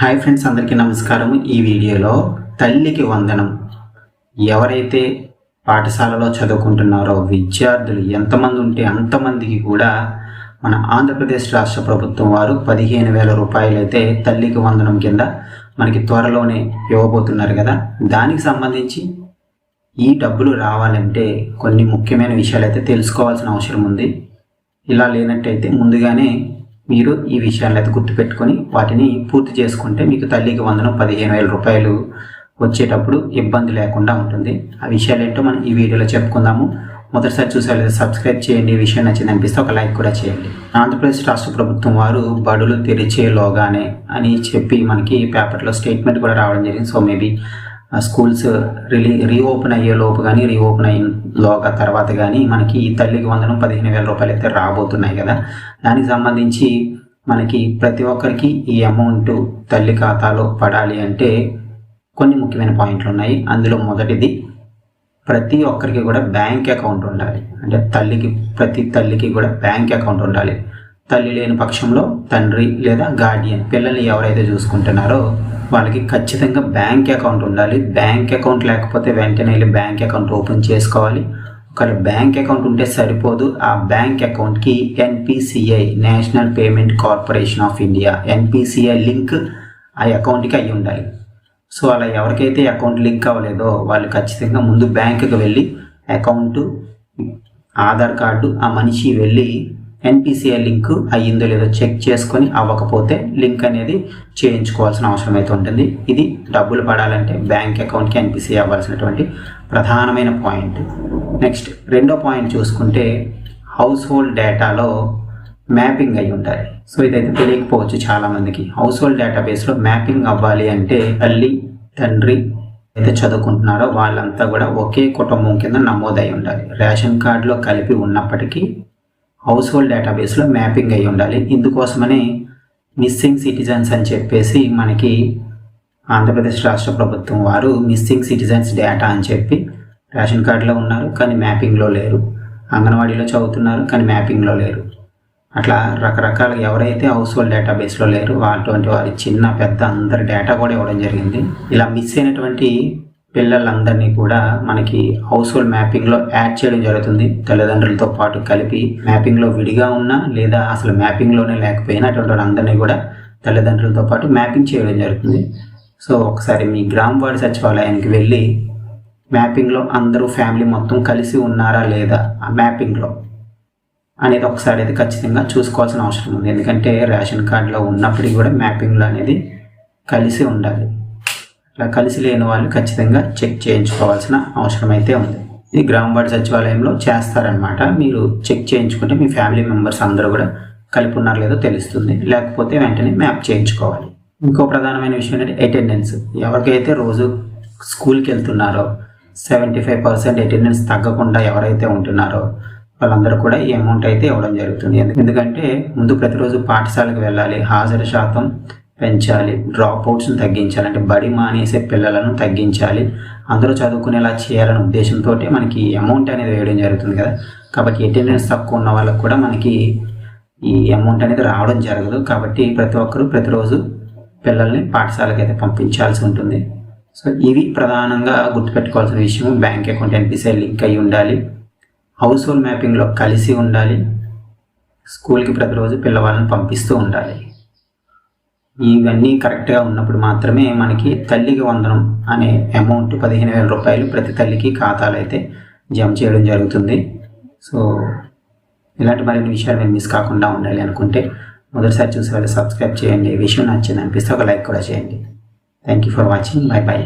Hi friends అందరికీ నమస్కారం ఈ వీడియోలో తల్లికి వందనం. ఎవరైతే పాఠశాలలో చదువుకుంటున్నారో విద్యార్థులు ఎంతమంది ఉంటే అంతమందికి కూడా మన ఆంధ్రప్రదేశ్ రాష్ట్ర ప్రభుత్వం వారు పదిహేను వేల రూపాయలు అయితే తల్లికి వందనం కింద మనకి త్వరలోనే ఇవ్వబోతున్నారు కదా. దానికి సంబంధించి ఈ డబ్బులు రావాలంటే కొన్ని ముఖ్యమైన విషయాలు అయితే తెలుసుకోవాల్సిన అవసరం ఉంది. ఇలా లేనట్టయితే ముందుగానే మీరు ఈ విషయాలను అయితే గుర్తుపెట్టుకొని వాటిని పూర్తి చేసుకుంటే మీకు తల్లికి వందనం పదిహేను వేల రూపాయలు వచ్చేటప్పుడు ఇబ్బంది లేకుండా ఉంటుంది. ఆ విషయాలు ఏంటో మనం ఈ వీడియోలో చెప్పుకుందాము. మొదటిసారి చూసారు లేదా సబ్స్క్రైబ్ చేయండి. ఈ విషయం నచ్చింది అనిపిస్తే ఒక లైక్ కూడా చేయండి. ఆంధ్రప్రదేశ్ రాష్ట్ర ప్రభుత్వం వారు బడులు తెరిచేలోగానే అని చెప్పి మనకి పేపర్లో స్టేట్మెంట్ కూడా రావడం జరిగింది. So maybe schools really reopen అయ్యే లోపు కానీ రీఓపెన్ అయిన లోగా తర్వాత కానీ మనకి ఈ తల్లికి వందనం పదిహేను వేల రూపాయలు అయితే రాబోతున్నాయి కదా. దానికి సంబంధించి మనకి ప్రతి ఒక్కరికి ఈ అమౌంట్ తల్లి ఖాతాలో పడాలి అంటే కొన్ని ముఖ్యమైన పాయింట్లు ఉన్నాయి. అందులో మొదటిది ప్రతి ఒక్కరికి కూడా బ్యాంక్ అకౌంట్ ఉండాలి. అంటే తల్లికి ప్రతి తల్లికి కూడా బ్యాంక్ అకౌంట్ ఉండాలి. తల్లి లేని పక్షంలో తండ్రి లేదా గార్డియన్ పిల్లల్ని ఎవరైతే చూసుకుంటున్నారో వాళ్ళకి ఖచ్చితంగా బ్యాంక్ అకౌంట్ ఉండాలి. బ్యాంక్ అకౌంట్ లేకపోతే వెంటనే వెళ్ళి బ్యాంక్ అకౌంట్ ఓపెన్ చేసుకోవాలి. ఒకవేళ బ్యాంక్ అకౌంట్ ఉంటే సరిపోదు. ఆ బ్యాంక్ అకౌంట్కి NPCI national payment corporation of India NPCI link ఆ అకౌంట్కి అయి ఉండాలి. సో అలా ఎవరికైతే అకౌంట్ లింక్ అవ్వలేదో వాళ్ళు ఖచ్చితంగా ముందు బ్యాంకుకి వెళ్ళి అకౌంట్ ఆధార్ కార్డు ఆ మనిషి వెళ్ళి ఎన్పిసిఐ లింక్ అయ్యిందో లేదో చెక్ చేసుకొని అవ్వకపోతే లింక్ అనేది చేయించుకోవాల్సిన అవసరం అయితే ఉంటుంది. ఇది డబ్బులు పడాలంటే బ్యాంక్ అకౌంట్కి ఎన్పిసిఐ అవ్వాల్సినటువంటి ప్రధానమైన పాయింట్ నెక్స్ట్ రెండో పాయింట్ చూసుకుంటే హౌస్ హోల్డ్ డేటాలో మ్యాపింగ్ అయి ఉండాలి. సో ఇదైతే తెలియకపోవచ్చు చాలామందికి. హౌస్ హోల్డ్ డేటాబేస్లో మ్యాపింగ్ అవ్వాలి అంటే తల్లి తండ్రి అయితే చదువుకుంటున్నారో వాళ్ళంతా కూడా ఒకే కుటుంబం కింద నమోదై ఉండాలి. రేషన్ కార్డులో కలిపి ఉన్నప్పటికీ హౌస్ హోల్డ్ డేటాబేస్లో మ్యాపింగ్ అయి ఉండాలి. ఇందుకోసమనే మిస్సింగ్ సిటిజన్స్ అని చెప్పేసి మనకి ఆంధ్రప్రదేశ్ రాష్ట్ర ప్రభుత్వం వారు మిస్సింగ్ సిటిజన్స్ డేటా అని చెప్పి రేషన్ కార్డులో ఉన్నారు కానీ మ్యాపింగ్లో లేరు. అంగన్వాడీలో చదువుతున్నారు కానీ మ్యాపింగ్లో లేరు. అట్లా రకరకాల ఎవరైతే హౌస్ హోల్డ్ డేటాబేస్లో లేరు అటువంటి వారి చిన్న పెద్ద అందరి డేటా కూడా ఇవ్వడం జరిగింది. ఇలా మిస్ అయినటువంటి పిల్లలందరినీ కూడా మనకి హౌస్ హోల్డ్ మ్యాపింగ్లో యాడ్ చేయడం జరుగుతుంది. తల్లిదండ్రులతో పాటు కలిపి మ్యాపింగ్లో విడిగా ఉన్నా లేదా అసలు మ్యాపింగ్లోనే లేకపోయినా అటువంటి వాళ్ళందరినీ కూడా తల్లిదండ్రులతో పాటు మ్యాపింగ్ చేయడం జరుగుతుంది. సో ఒకసారి మీ గ్రామ వార్డు సచివాలయానికి వెళ్ళి మ్యాపింగ్లో అందరూ ఫ్యామిలీ మొత్తం కలిసి ఉన్నారా లేదా ఆ మ్యాపింగ్లో అనేది ఒకసారి అయితే ఖచ్చితంగా చూసుకోవాల్సిన అవసరం ఉంది. ఎందుకంటే రేషన్ కార్డులో ఉన్నప్పటికీ కూడా మ్యాపింగ్లో అనేది కలిసి ఉండాలి. అలా కలిసి లేని వాళ్ళు ఖచ్చితంగా చెక్ చేయించుకోవాల్సిన అవసరం అయితే ఉంది. ఇది గ్రామవాడి సచివాలయంలో చేస్తారనమాట మీరు చెక్ చేయించుకుంటే మీ ఫ్యామిలీ మెంబర్స్ అందరూ కూడా కలిపి ఉన్నారో లేదో తెలుస్తుంది. లేకపోతే వెంటనే మ్యాప్ చేయించుకోవాలి. ఇంకో ప్రధానమైన విషయం ఏంటంటే అటెండెన్స్. ఎవరికైతే రోజు స్కూల్కి వెళ్తున్నారో సెవెంటీ ఫైవ్ పర్సెంట్ అటెండెన్స్ తగ్గకుండా ఎవరైతే ఉంటున్నారో వాళ్ళందరూ కూడా ఈ అమౌంట్ అయితే ఇవ్వడం జరుగుతుంది. ఎందుకంటే ముందు ప్రతిరోజు పాఠశాలకు వెళ్ళాలి. హాజరు శాతం పెంచాలి. డ్రాప్ అవుట్స్ని తగ్గించాలి. అంటే బడి మానేసే పిల్లలను తగ్గించాలి. అందరూ చదువుకునేలా చేయాలనే ఉద్దేశంతో మనకి అమౌంట్ అనేది వేయడం జరుగుతుంది కదా. కాబట్టి అటెండెన్స్ తక్కువ ఉన్న వాళ్ళకి కూడా మనకి ఈ అమౌంట్ అనేది రావడం జరగదు. కాబట్టి ప్రతి ఒక్కరూ ప్రతిరోజు పిల్లల్ని పాఠశాలకు అయితే పంపించాల్సి ఉంటుంది. సో ఇవి ప్రధానంగా గుర్తుపెట్టుకోవాల్సిన విషయం బ్యాంక్ అకౌంట్ ఎన్పిసిఐ లింక్ అయి ఉండాలి. హౌస్ హోల్డ్ మ్యాపింగ్లో కలిసి ఉండాలి. స్కూల్కి ప్రతిరోజు పిల్లవాళ్ళని పంపిస్తూ ఉండాలి. ఇవన్నీ కరెక్ట్గా ఉన్నప్పుడు మాత్రమే మనకి తల్లికి వందనం అనే అమౌంట్ పదిహేను వేల రూపాయలు ప్రతి తల్లికి ఖాతాలు అయితే జమ చేయడం జరుగుతుంది. సో ఇలాంటి మరిన్ని విషయాలు మీరు మిస్ కాకుండా ఉండాలి అనుకుంటే మొదటిసారి చూసే వాళ్ళు సబ్స్క్రైబ్ చేయండి విషయం నచ్చింది అనిపిస్తే ఒక లైక్ కూడా చేయండి. Thank you for watching bye bye